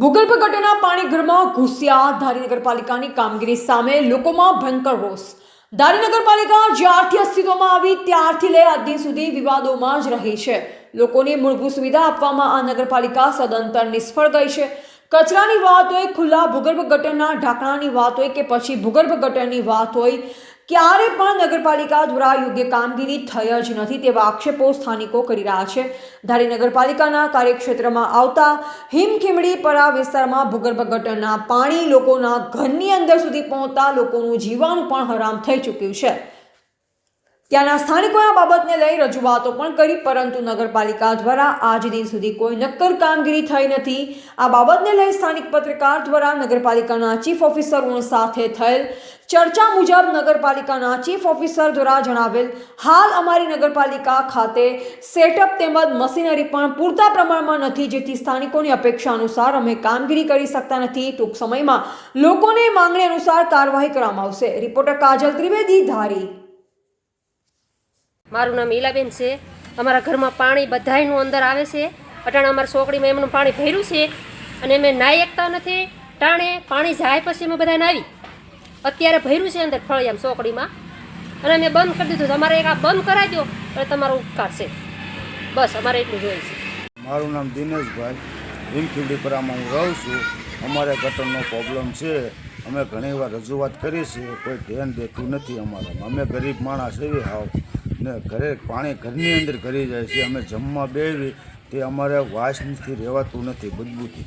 ભૂગર્ભ ગટરના પાણી ઘરમાં ઘૂસ્યા. ધારી નગરપાલિકાની કામગીરી સામે લોકોમાં ભયંકર રોષ. ધારી નગરપાલિકા જ્યારથી અસ્તિત્વમાં આવી, ત્યારથી લઈ આજ દિન સુધી વિવાદોમાં જ રહી છે. લોકોને મૂળભૂત સુવિધા આપવામાં આ નગરપાલિકા સદંતર નિષ્ફળ ગઈ છે. કચરાની વાત હોય ખુલ્લા ભૂગર્ભ ગટરના ઢાંકણાની વાત હોય કે પછી ભૂગર્ભ ગટરની વાત હોય ક્યારે પણ નગરપાલિકા દ્વારા યોગ્ય કામગીરી થઈ જ નથી તેવા આક્ષેપો સ્થાનિકો કરી રહ્યા છે. ધારી નગરપાલિકાના કાર્યક્ષેત્રમાં આવતા હિમખીમડી પરા વિસ્તારમાં ભૂગર્ભ ગટરના પાણી લોકોના ઘરની અંદર સુધી પહોંચતા લોકોનું જીવાણું પણ હરામ થઈ ચૂક્યું છે. ત્યાંના સ્થાનિકોએ આ બાબતને લઈ રજૂઆતો પણ કરી, પરંતુ નગરપાલિકા દ્વારા આજ દિન સુધી કોઈ નક્કર કામગીરી થઈ નથી. આ બાબતને લઈ સ્થાનિક પત્રકાર દ્વારા નગરપાલિકાના ચીફ ઓફિસરો સાથે થયેલ ચર્ચા મુજબ નગરપાલિકાના ચીફ ઓફિસર દ્વારા જણાવેલ, હાલ અમારી નગરપાલિકા ખાતે સેટઅપ તેમજ મશીનરી પણ પૂરતા પ્રમાણમાં નથી, જેથી સ્થાનિકોની અપેક્ષા અનુસાર અમે કામગીરી કરી શકતા નથી. ટૂંક સમયમાં લોકોને માંગણી અનુસાર કાર્યવાહી કરવામાં આવશે. રિપોર્ટર કાજલ ત્રિવેદી, ધારી. મારું નામ ઈલાબેન છે. અમારા ઘરમાં પાણી બધાયનું અંદર આવે છે. અટાણે અમારી સોકડીમાં એમનું પાણી ભર્યું છે અને અમે નાહી એકતા નથી. ટાણે પાણી જાય પછી અમે બધા નાહી અત્યારે ભર્યું છે અંદર ફળિયામ સોકડીમાં અને અમે બંધ કરી દીધું તમારે એક આ બંધ કરાવી દો એટલે તમારો ઉપકાર છે. બસ, અમારે એટલું જોઈએ છે. મારું નામ દિનેશભાઈ. ભીમખીડીપરામાં હું રહું છું. અમારે ગટરનો પ્રોબ્લેમ છે. અમે ઘણી વાર રજૂઆત કરી છે કોઈ ધ્યાન દેતું નથી અમારામાં. અમે ગરીબ માણસ એવી હાવ. ને ઘરે પાણી ઘરની અંદર કરી જાય છે, અમે જમવા બેવી તે અમારે વાસથી રહેવાતું નથી બદબૂથી